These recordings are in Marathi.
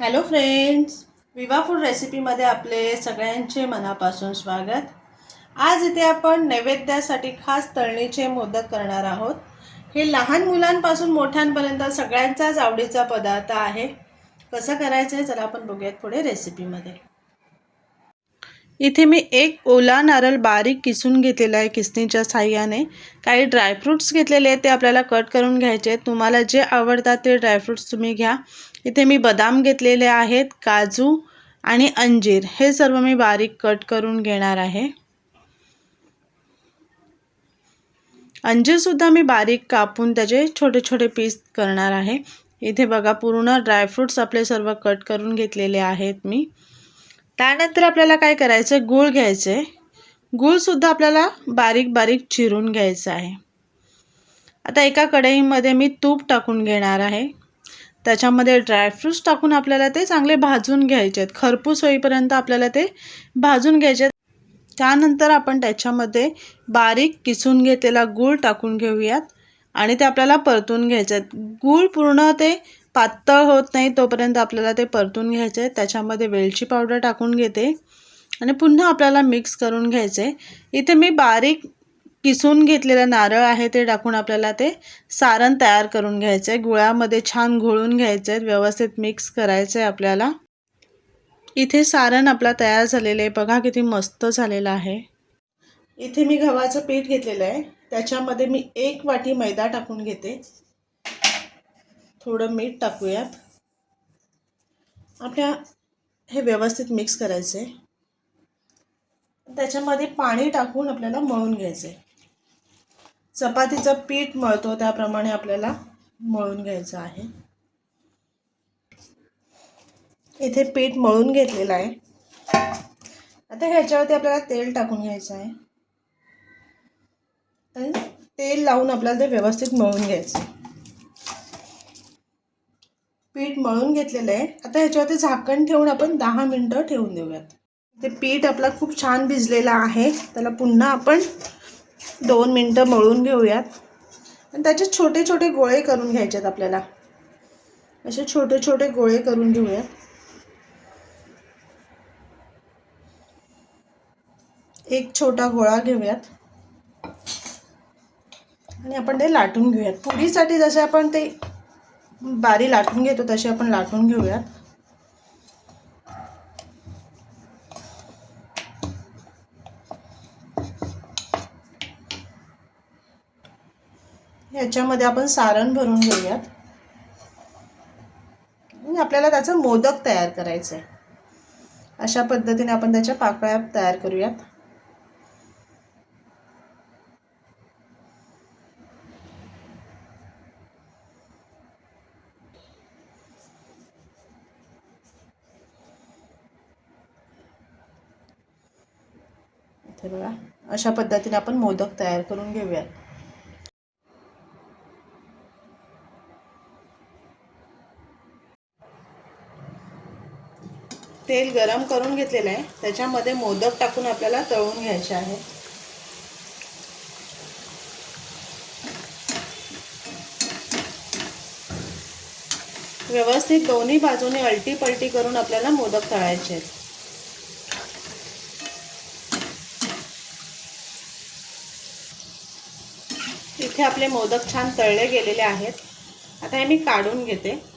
हॅलो फ्रेंड्स विवा फूड रेसिपीमध्ये आपले सगळ्यांचे मनापासून स्वागत. आज इथे आपण नैवेद्यासाठी खास तळणीचे मोदक करणार आहोत. हे लहान मुलांपासून मोठ्यांपर्यंत सगळ्यांचाच आवडीचा पदार्थ आहे. कसं करायचं आहे चला आपण बघूयात पुढे रेसिपीमध्ये इथे मी एक ओला नारळ बारीक किसून घेतलेला आहे किसणीच्या साह्याने. काही ड्रायफ्रूट्स घेतलेले आहेत ते आपल्याला कट करून घ्यायचे आहेत. तुम्हाला जे आवडतात ते ड्रायफ्रूट्स तुम्ही घ्या. इथे मी बदाम घेतलेले आहेत काजू आणि अंजीर. हे सर्व मी बारीक कट करून घेणार आहे. अंजीरसुद्धा मी बारीक कापून त्याचे छोटे छोटे पीस करणार आहे. इथे बघा पूर्ण ड्रायफ्रूट्स आपले सर्व कट करून घेतलेले आहेत मी. त्यानंतर आपल्याला काय करायचं आहे गूळ घ्यायचं आहे गूळसुद्धा आपल्याला बारीक बारीक चिरून घ्यायचं आहे. आता एका कढईमध्ये मी तूप टाकून घेणार आहे. त्याच्यामध्ये ड्रायफ्रूट्स टाकून आपल्याला ते चांगले भाजून घ्यायचे आहेत. खरपूस होईपर्यंत आपल्याला ते भाजून घ्यायचे त्यानंतर आपण त्याच्यामध्ये बारीक किसून घेतलेला गूळ टाकून घेऊयात आणि ते आपल्याला परतून घ्यायचे आहेत. गूळ पूर्ण ते पातळ होत नाही तोपर्यंत आपल्याला ते परतून घ्यायचे आहे त्याच्यामध्ये वेलची पावडर टाकून घेते आणि पुन्हा आपल्याला मिक्स करून घ्यायचे. आहे इथे मी बारीक किसून घेतलेलं नारळ आहे ते टाकून आपल्याला ते सारण तयार करून घ्यायचं आहे गुळामध्ये छान घोळून घ्यायचं आहे व्यवस्थित मिक्स करायचं आहे आपल्याला. इथे सारण आपला तयार झालेलं आहे. बघा किती मस्त झालेलं आहे. इथे मी गव्हाचं पीठ घेतलेलं आहे. त्याच्यामध्ये मी एक वाटी मैदा टाकून घेते. थोडं मीठ टाकूयात. आपल्या हे व्यवस्थित मिक्स करायचं आहे त्याच्यामध्ये पाणी टाकून आपल्याला मळून घ्यायचं आहे चपातीचं पीठ मळतो त्याप्रमाणे आपल्याला मळून घ्यायचं आहे. इथे पीठ मळून घेतलेलं आहे. आता ह्याच्यावरती आपल्याला तेल टाकून घ्यायचं आहे. आणि तेल लावून आपल्याला ते व्यवस्थित मळून घ्यायचं पीठ मळून घेतलेलं आहे. आता ह्याच्यावरती झाकण ठेवून आपण दहा मिनटं ठेवून देऊयात. ते पीठ आपला खूप छान भिजलेलं आहे. त्याला पुन्हा आपण दोन मिनटं मळून घेऊयात. आणि त्याचे छोटे छोटे गोळे करून घ्यायचे आहेत आपल्याला. असे छोटे छोटे गोळे करून घेऊयात. एक छोटा गोळा घेऊयात. आणि आपण ते लाटून घेऊयात. पुरीसाठी जसे आपण ते बारी लाटून घेतो तसे आपण लाटून घेऊयात. ह्याच्यामध्ये आपण सारण भरून घेऊयात. आणि आपल्याला त्याचं मोदक तयार करायचं आहे अशा पद्धतीने आपण त्याच्या पाकळ्या तयार करूयात. बघा अशा पद्धतीने आपण मोदक तयार करून घेऊयात. तेल गरम करून घेतलेलं आहे. त्याच्यामध्ये मोदक टाकून आपल्याला तळून घ्यायचे आहे. व्यवस्थित दोन्ही बाजूने अलटी पलटी करून आपल्याला मोदक तळायचे आहेत. इथे आपले मोदक छान तळले गेलेले आहेत. आता हे मी काढून घेते.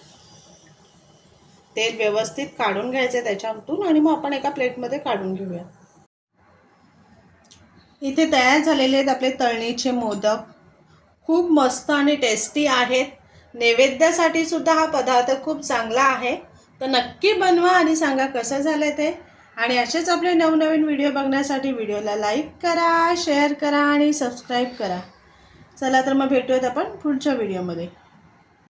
तेल व्यवस्थित काढून घ्यायचं त्याच्यातून आणि मग आपण एका प्लेटमध्ये काढून घेऊया. इथे तयार झालेले आहेत आपले तळणीचे मोदक. खूप मस्त आणि टेस्टी आहेत. नैवेद्यासाठी सुद्धा हा पदार्थ खूप चांगला आहे. तर नक्की बनवा आणि सांगा कसं झालं ते. आणि असेच आपले नवनवीन व्हिडिओ बघण्यासाठी व्हिडिओला लाईक करा शेअर करा आणि सबस्क्राईब करा. चला तर मग भेटूयात आपण पुढच्या व्हिडिओमध्ये.